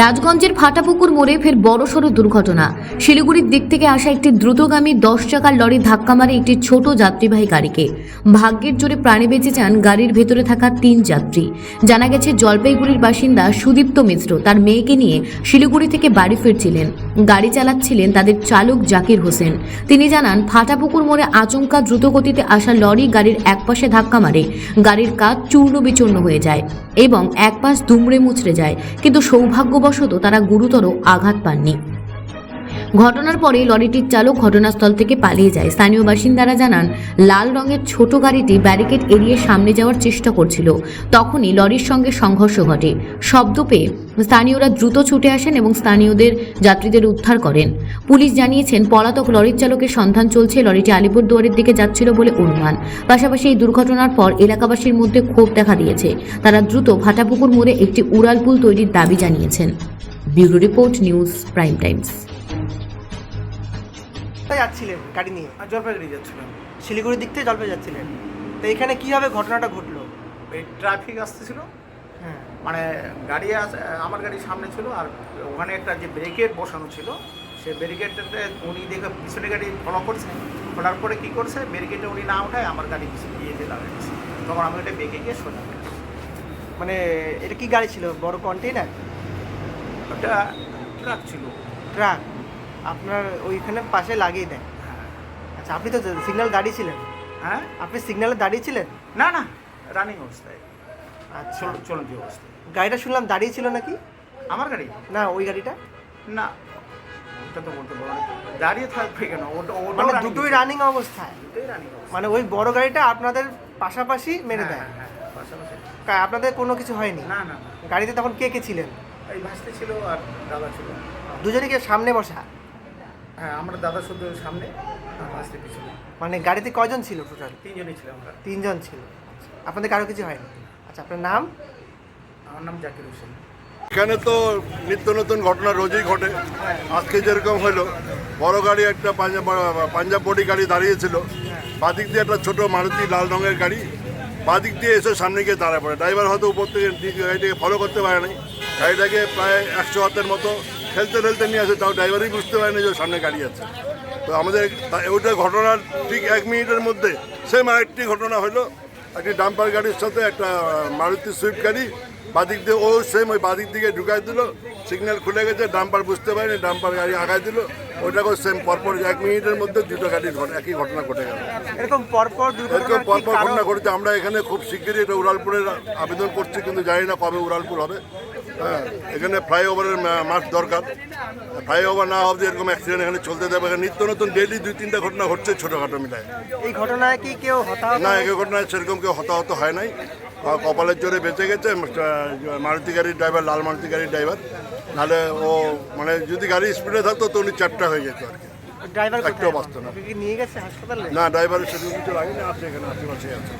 রাজগঞ্জের ফাটাপুকুর মোড়ে ফের বড়সড় দুর্ঘটনা। শিলিগুড়ির দিক থেকে আসা একটি দ্রুতগামী দশ চাকার লরি ধাক্কা মারে একটি ছোট যাত্রীবাহী গাড়িকে। ভাগ্যের জোরে প্রাণে বেঁচে যান গাড়ির ভেতরে থাকা তিন যাত্রী। জানা গেছে, জলপাইগুড়ির বাসিন্দা সুদীপ্ত মিশ্র তার মেয়েকে নিয়ে শিলিগুড়ি থেকে বাড়ি ফিরছিলেন। গাড়ি চালাচ্ছিলেন তাদের চালক জাকির হোসেন। তিনি জানান, ফাটাপুকুর মোড়ে আচমকা দ্রুতগতিতে আসা লরি গাড়ির একপাশে ধাক্কা মারে। গাড়ির কাজ চূর্ণ বিচূর্ণ হয়ে যায় এবং এক পাশ দুমড়ে মুচড়ে যায়। কিন্তু সৌভাগ্যবশত তারা গুরুতর আঘাত পাননি। ঘটনার পরে লরিটির চালক ঘটনাস্থল থেকে পালিয়ে যায়। স্থানীয় বাসিন্দারা জানান, লাল রঙের ছোট গাড়িটি ব্যারিকেড এড়িয়ে সামনে যাওয়ার চেষ্টা করছিল। তখনই লরির সঙ্গে সংঘর্ষ ঘটে। শব্দ পেয়ে স্থানীয়রা দ্রুত ছুটে আসেন এবং স্থানীয়দের যাত্রীদের উদ্ধার করেন। পুলিশ জানিয়েছেন, পলাতক লরির চালকের সন্ধান চলছে, লরিটি আলিপুরদুয়ারের দিকে যাচ্ছিল বলে অনুমান। পাশাপাশি এই দুর্ঘটনার পর এলাকাবাসীর মধ্যে ক্ষোভ দেখা দিয়েছে। তারা দ্রুত ভাটাপুকুর মোড়ে একটি উড়ালপুল তৈরির দাবি জানিয়েছেন। Bureau report news prime times. কোথায় যাচ্ছিলেন গাড়ি নিয়ে? আর জলপাইগুড়ি যাচ্ছিলাম। শিলিগুড়ির দিক থেকে জলপাই যাচ্ছিলেন। তো এখানে কীভাবে ঘটনাটা ঘটলো? এই ট্রাফিক আসতেছিল। হ্যাঁ। মানে গাড়ি আমার গাড়ি সামনে ছিল আর ওখানে একটা যে ব্রেকেট বসানো ছিল সে ব্যারিকেডটাতে উনি দেখে পিছনে গাড়ি ফলো করছে। ফলার পরে কী করছে? ব্যারিকেডে উনি না উঠায় আমার গাড়ি পিছনে ইয়েতে লাগাইছে তখন আমি ওটা বেঁকে গিয়ে সোজা মানে এটা কি গাড়ি ছিল? বড় কন্টেইনার ওটা ট্রাক ছিল। ট্রাক আপনার ওইখানে পাশে লাগিয়ে দেয় হ্যাঁ আচ্ছা আপনি তো সিগন্যাল দাঁড়িয়েছিলেন হ্যাঁ? আপনি সিগন্যালে দাঁড়িয়েছিলেন না না রানিং অবস্থায়। আচ্ছা। চল চলতি অবস্থায়। গাড়িটা শুনলাম দাঁড়িয়েছিল নাকি? আমার গাড়ি? না ওই গাড়িটা? না ওটা তো বলতে পারব দাঁড়িয়ে থাকবে কেন? ওটা মানে দুটোই রানিং অবস্থায়। দুটোই রানিং মানে ওই বড় গাড়িটা আপনাদের পাশাপাশি মেরে দেয়? হ্যাঁ, হ্যাঁ, আপনাদের কোনো কিছু হয়নি? না না না। গাড়িতে তখন কে কে ছিলেন? এই ভাসতে ছিল আর দাদা ছিল। দুজনে কি সামনে বসা? হ্যাঁ আমরা দাদা শুধু সামনে পিছনে। মানে গাড়িতে কয়জন ছিল টোটাল তিনজনই ছিলাম আমরা। তিনজন ছিল। আপনাদের কারও কিছু হয়নি? আচ্ছা আপনার নাম? আমার নাম জাকির হোসেন। এখানে তো নিত্য নতুন ঘটনা রোজই ঘটে। আজকে যেরকম হলো বড় গাড়ি একটা পাঞ্জাব পাঞ্জাব বডি গাড়ি দাঁড়িয়েছিল। বাদিক দিয়ে একটা ছোট মারুতি লাল রঙের গাড়ি। বাদিক দিয়ে এসে সামনে গিয়ে দাঁড়ায় পড়ে। ড্রাইভার হয়তো উপর থেকে গাড়িটাকে ফলো করতে পারে নাই গাড়িটাকে প্রায় একশো হাতের মতো ঠেলতে ফেলতে নিয়ে আসে, তাও ড্রাইভারই বুঝতে পারেনি যে সামনে গাড়ি আছে। তো আমাদের ওইটা ঘটনার ঠিক এক মিনিটের মধ্যে সেম আরেকটি ঘটনা হলো, একটি ডাম্পার গাড়ির সাথে একটা মারুতি সুইফট গাড়ি, বাদিক দিয়ে ও সেম ওই বাদিক দিকে ঢুকাই দিল সিগন্যাল খুলে গেছে ডাম্পার বুঝতে পারেনি ডাম্পার গাড়ি আগায় দিল। ওইটাকেও সেম পরপর এক মিনিটের মধ্যে দুটো গাড়ির একই ঘটনা ঘটে গেল। এরকম পরপর এরকম পরপর ঘটনা ঘটেছে আমরা এখানে খুব শিগগিরই এটা উড়ালপুরের আবেদন করছি কিন্তু জানি না কবে উড়ালপুর হবে। হ্যাঁ এখানে ফ্লাইওভারের মাঠ দরকার। ফ্লাইওভার না হবে এরকম অ্যাক্সিডেন্ট এখানে চলতে দেবে। নিত্য নতুন ডেলি দুই তিনটা ঘটনা ঘটছে ছোটোখাটো মিলায়। এই ঘটনায় কি কেউ হতাহত না একে ঘটনায় সেরকম কেউ হতাহত হয় নাই। কপালের জোরে বেঁচে গেছে মারুতি গাড়ির ড্রাইভার লাল মারুতি গাড়ির ড্রাইভার নাহলে ও মানে যদি গাড়ি স্পিডে থাকতো তো উনি চ্যাপটা হয়ে যেত আর কি। ড্রাইভার একটাও বাঁচতো না। ওকে কি নিয়ে গেছে হাসপাতালে? না ড্রাইভারের সেরকম কিছু লাগেনি আপনি এখানে আশেপাশে আছে।